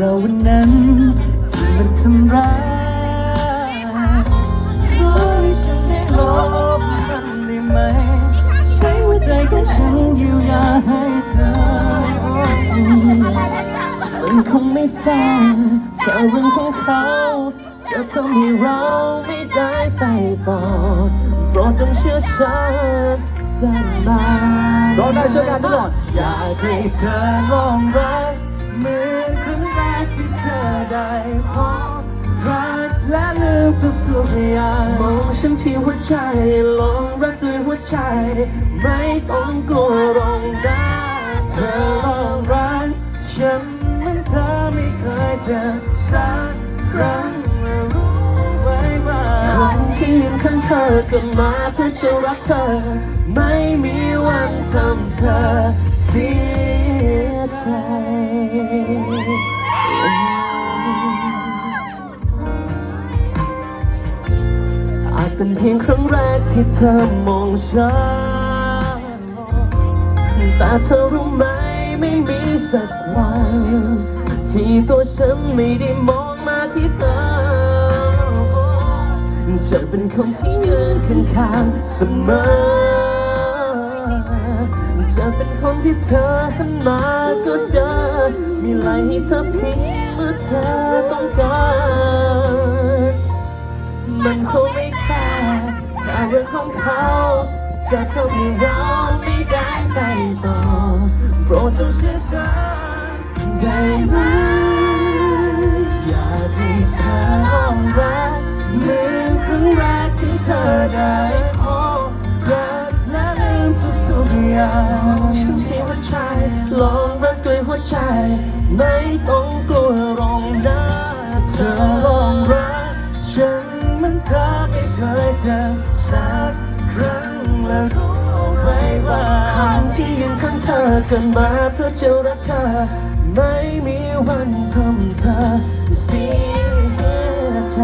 เราวันนั้นที่มันทำร้ายขอให้ฉันได้ลบมันได้ไหม ใช้หัวใจของฉันเยียวยาให้เธอ มันคงไม่แฟร์เธอเรื่องของเขา จะทำให้เราไม่ได้ไปต่อโปรดจงเชื่อฉันได้ไหมร้องได้ช่วยกันทุกคนอยากให้เธอลองรัก ลืมทุกอย่างมองฉันที่หัวใจลองรักด้วยหัวใจ ไม่ต้องกลัวลองได้เธอลองรักฉันเหมันเธอไม่เคยเจอสักครั้งรู้ไว้ว่าคนที่ยืนข้างเธอเกิดมาเพื่อจะรักเธอ ไม่มีวันทำเธอเสียใจ เป็นเพียงครั้งแรกที่เธอมองฉันแต่เธอรู้ไหมไม่มีสักวัน ที่ตัวฉันไม่ได้มองมาที่เธอ จะเป็นคนที่ยืนข้างเสมอ จะเป็นคนที่เธอหันมาก็เจอ มีไหลให้เธอพียงเมื่อเธอต้องการ มันคง ของเขาจะทำให้เราไม่ได้ไปต่อโปรดจงเชื่อฉันได้ไหมอยากให้เธอรักเหมือนครั้งแรกที่เธอได้พบรักและลืมทุกๆอย่างฉันที่หัวใจลองรักด้วยหัวใจ ไม่ต้องกลัว เจอสักครั้งและรู้ไหมว่าคนที่ยังข้างเธอเกินมาเพื่อจะรักเธอ ไม่มีวันทำเธอเสียใจ